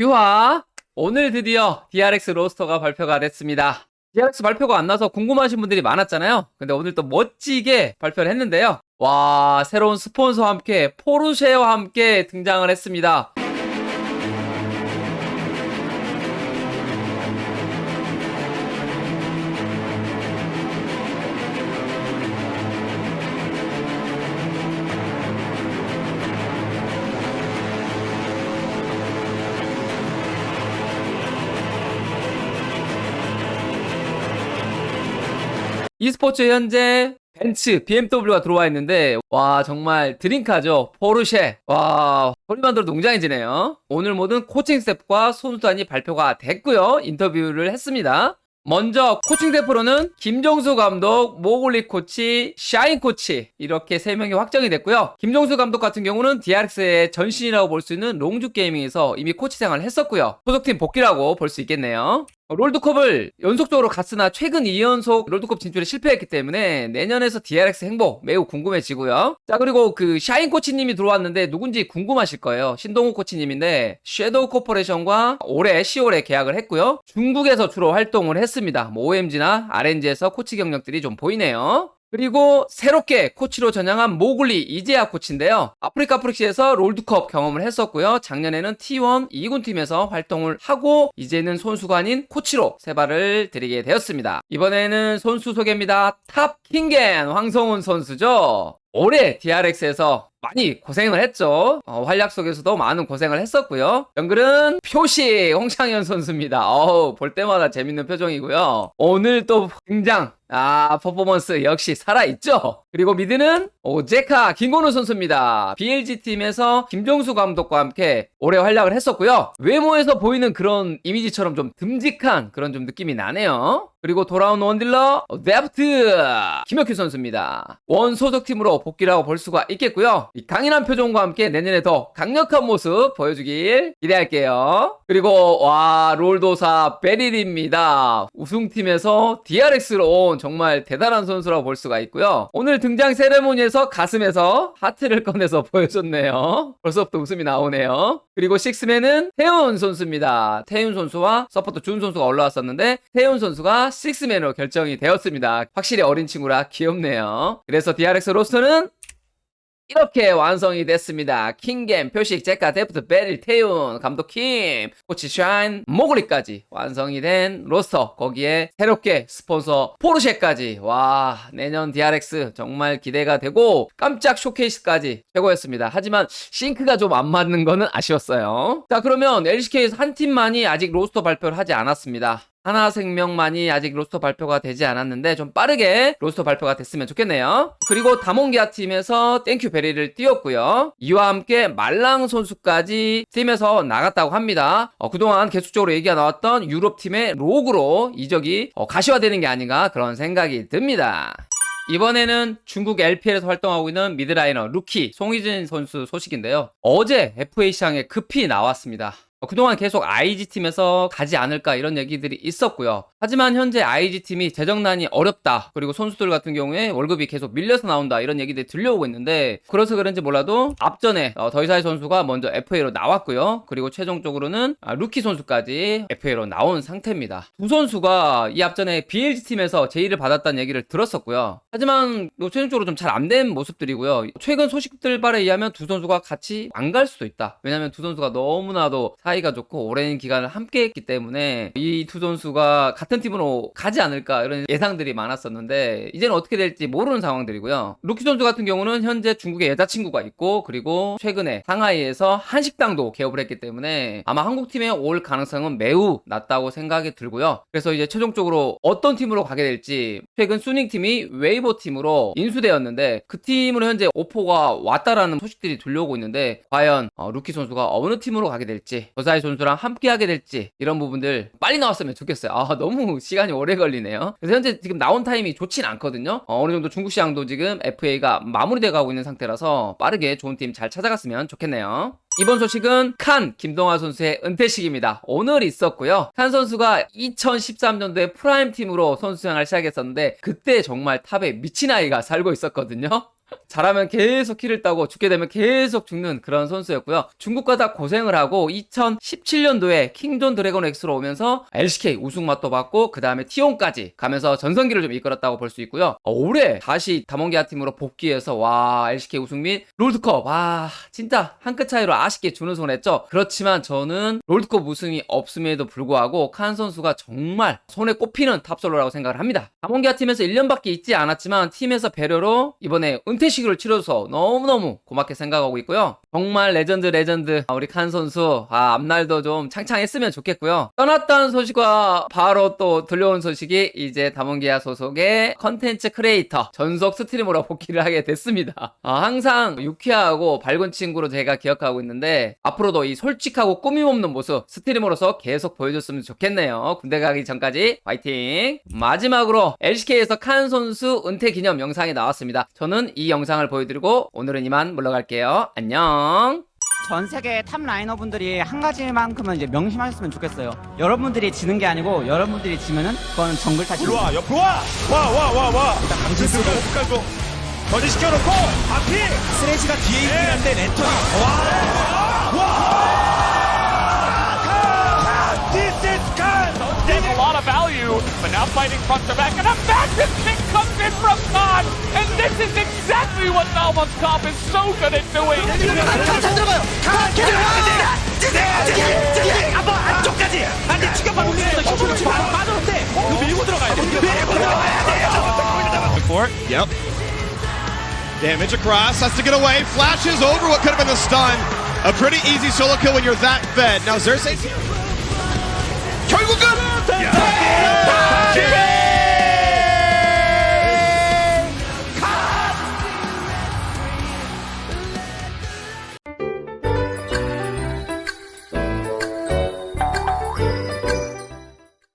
유하, 오늘 드디어 DRX 로스터가 발표가 됐습니다. DRX 발표가 안 나서 궁금하신 분들이 많았잖아요. 근데 오늘 또 멋지게 발표를 했는데요. 와, 새로운 스폰서와 함께 포르쉐와 함께 등장을 했습니다. E스포츠 현재 벤츠, BMW가 들어와 있는데 와 정말 드림카죠. 포르쉐. 와 소리만 들어도 웅장해지네요. 오늘 모든 코칭 스태프과 선수단이 발표가 됐고요. 인터뷰를 했습니다. 먼저 코칭 대표로는 김종수 감독, 모글리 코치, 샤인 코치 이렇게 세 명이 확정이 됐고요. 김종수 감독 같은 경우는 DRX의 전신이라고 볼 수 있는 롱주 게이밍에서 이미 코치 생활을 했었고요. 소속팀 복귀라고 볼 수 있겠네요. 롤드컵을 연속적으로 갔으나 최근 2연속 롤드컵 진출에 실패했기 때문에 내년에서 DRX 행보 매우 궁금해지고요. 자 그리고 그 샤인 코치님이 들어왔는데 누군지 궁금하실 거예요. 신동욱 코치님인데 섀도우 코퍼레이션과 올해 10월에 계약을 했고요. 중국에서 주로 활동을 했습니다. 뭐 OMG나 RNG에서 코치 경력들이 좀 보이네요. 그리고 새롭게 코치로 전향한 모글리 이재아 코치인데요. 아프리카 프릭시에서 롤드컵 경험을 했었고요. 작년에는 T1 2군 팀에서 활동을 하고 이제는 선수가 아닌 코치로 세발을 드리게 되었습니다. 이번에는 선수 소개입니다. 탑 킹겐 황성훈 선수죠. 올해 DRX에서 많이 고생을 했죠. 어, 활약 속에서도 많은 고생을 했었고요. 연글은 표식 홍창현 선수입니다. 어우, 볼 때마다 재밌는 표정이고요. 오늘 또 등장 아, 퍼포먼스 역시 살아있죠? 그리고 미드는 오제카 김건우 선수입니다. BLG 팀에서 김종수 감독과 함께 올해 활약을 했었고요. 외모에서 보이는 그런 이미지처럼 좀 듬직한 그런 좀 느낌이 나네요. 그리고 돌아온 원딜러 데프트 김혁규 선수입니다. 원 소속팀으로 복귀라고 볼 수가 있겠고요. 이 강인한 표정과 함께 내년에 더 강력한 모습 보여주길 기대할게요. 그리고 와 롤도사 베릴입니다. 우승팀에서 DRX로 온 정말 대단한 선수라고 볼 수가 있고요. 오늘 등장 세레모니에서 가슴에서 하트를 꺼내서 보여줬네요. 벌써부터 웃음이 나오네요. 그리고 식스맨은 태훈 선수입니다. 태훈 선수와 서포터 준 선수가 올라왔었는데 태훈 선수가 식스맨으로 결정이 되었습니다. 확실히 어린 친구라 귀엽네요. 그래서 DRX 로스터는 이렇게 완성이 됐습니다. 킹겜, 표식, 제카, 데프트, 베릴, 태윤, 감독 킴, 코치 샤인, 모글리까지 완성이 된 로스터. 거기에 새롭게 스폰서 포르쉐까지. 와, 내년 DRX 정말 기대가 되고 깜짝 쇼케이스까지 최고였습니다. 하지만 싱크가 좀 안 맞는 거는 아쉬웠어요. 자, 그러면 LCK에서 한 팀만이 아직 로스터 발표를 하지 않았습니다. 하나생명만이 아직 로스터 발표가 되지 않았는데 좀 빠르게 로스터 발표가 됐으면 좋겠네요. 그리고 다몽기아 팀에서 땡큐 베리를 띄웠고요. 이와 함께 말랑 선수까지 팀에서 나갔다고 합니다. 어, 그동안 계속적으로 얘기가 나왔던 유럽 팀의 로그로 이적이 어, 가시화되는 게 아닌가 그런 생각이 듭니다. 이번에는 중국 LPL에서 활동하고 있는 미드라이너 루키 송희진 선수 소식인데요. 어제 FA 시장에 급히 나왔습니다. 어, 그동안 계속 IG팀에서 가지 않을까 이런 얘기들이 있었고요. 하지만 현재 IG팀이 재정난이 어렵다. 그리고 선수들 같은 경우에 월급이 계속 밀려서 나온다. 이런 얘기들이 들려오고 있는데 그래서 그런지 몰라도 앞전에 어, 더이사이 선수가 먼저 FA로 나왔고요. 그리고 최종적으로는 아, 루키 선수까지 FA로 나온 상태입니다. 두 선수가 이 앞전에 BLG팀에서 제의를 받았다는 얘기를 들었었고요. 하지만 뭐 최종적으로 좀 잘 안 된 모습들이고요. 최근 소식들 발에 의하면 두 선수가 같이 안 갈 수도 있다. 왜냐면 두 선수가 너무나도 사이가 좋고 오랜 기간을 함께 했기 때문에 이 두 선수가 같은 팀으로 가지 않을까 이런 예상들이 많았었는데 이제는 어떻게 될지 모르는 상황들이고요. 루키 선수 같은 경우는 현재 중국에 여자친구가 있고 그리고 최근에 상하이에서 한식당도 개업을 했기 때문에 아마 한국 팀에 올 가능성은 매우 낮다고 생각이 들고요. 그래서 이제 최종적으로 어떤 팀으로 가게 될지 최근 수닝 팀이 웨이보 팀으로 인수되었는데 그 팀으로 현재 오포가 왔다라는 소식들이 들려오고 있는데 과연 어, 루키 선수가 어느 팀으로 가게 될지 조사이 선수랑 함께 하게 될지 이런 부분들 빨리 나왔으면 좋겠어요. 아 너무 시간이 오래 걸리네요. 그래서 현재 지금 나온 타임이 좋진 않거든요. 어, 느 정도 중국 시장도 지금 FA가 마무리돼 가고 있는 상태라서 빠르게 좋은 팀 잘 찾아갔으면 좋겠네요. 이번 소식은 칸 김동화 선수의 은퇴식입니다. 오늘 있었고요. 칸 선수가 2013년도에 프라임 팀으로 선수 생활을 시작했었는데 그때 정말 탑에 미친 아이가 살고 있었거든요. 잘하면 계속 키를 따고 죽게 되면 계속 죽는 그런 선수였고요. 중국과 다 고생을 하고 2017년도에 킹존 드래곤 X로 오면서 LCK 우승 맛도 받고 그 다음에 T1까지 가면서 전성기를 좀 이끌었다고 볼 수 있고요. 어, 올해 다시 다몬기아 팀으로 복귀해서 와 LCK 우승 및 롤드컵 와 진짜 한 끗 차이로 아쉽게 준우승을 했죠. 그렇지만 저는 롤드컵 우승이 없음에도 불구하고 칸 선수가 정말 손에 꼽히는 탑솔로라고 생각을 합니다. 다몬기아 팀에서 1년밖에 있지 않았지만 팀에서 배려로 이번에 은퇴 시기를 치러줘서 너무너무 고맙게 생각하고 있고요. 정말 레전드 레전드 우리 칸 선수 아, 앞날도 좀 창창했으면 좋겠고요. 떠났다는 소식과 바로 또 들려온 소식이 이제 다몬기아 소속의 컨텐츠 크리에이터 전속 스트리머로 복귀를 하게 됐습니다. 아, 항상 유쾌하고 밝은 친구로 제가 기억하고 있는데 앞으로도 이 솔직하고 꾸밈 없는 모습 스트리머로서 계속 보여줬으면 좋겠네요. 군대 가기 전까지 화이팅! 마지막으로 LCK에서 칸 선수 은퇴 기념 영상이 나왔습니다. 저는 이 영상을 보여드리고 오늘은 이만 물러갈게요. 안녕! 전 세계 탑 라이너 분들이 한 가지만큼은 이제 명심하셨으면 좋겠어요. 여러분들이 지는 게 아니고 여러분들이 지면은 그건 정글 이리 탓입니다. 와 옆으로 와! 와 와 와 와 강진수로 깔고 거짓 시켜놓고 앞이! 쓰레지가 뒤에 있긴 한데 랜턴이 This is Khan! There's a lot of value, but now fighting front to back, and a massive kick comes in from Khan, and this is exactly what Valmont Cop is so good at doing. 잘 들어가요. 가 한번 안쪽까지. 안돼 추격만 올리면서 힘으로 지금 빠졌는데 이거 밀고 들어가야 돼. 밀고 들어가야 돼요. For it. Yep. Damage across, has to get away, flashes over what could have been the stun. A pretty easy solo kill when you're that fed. Now Xerxes. 결국은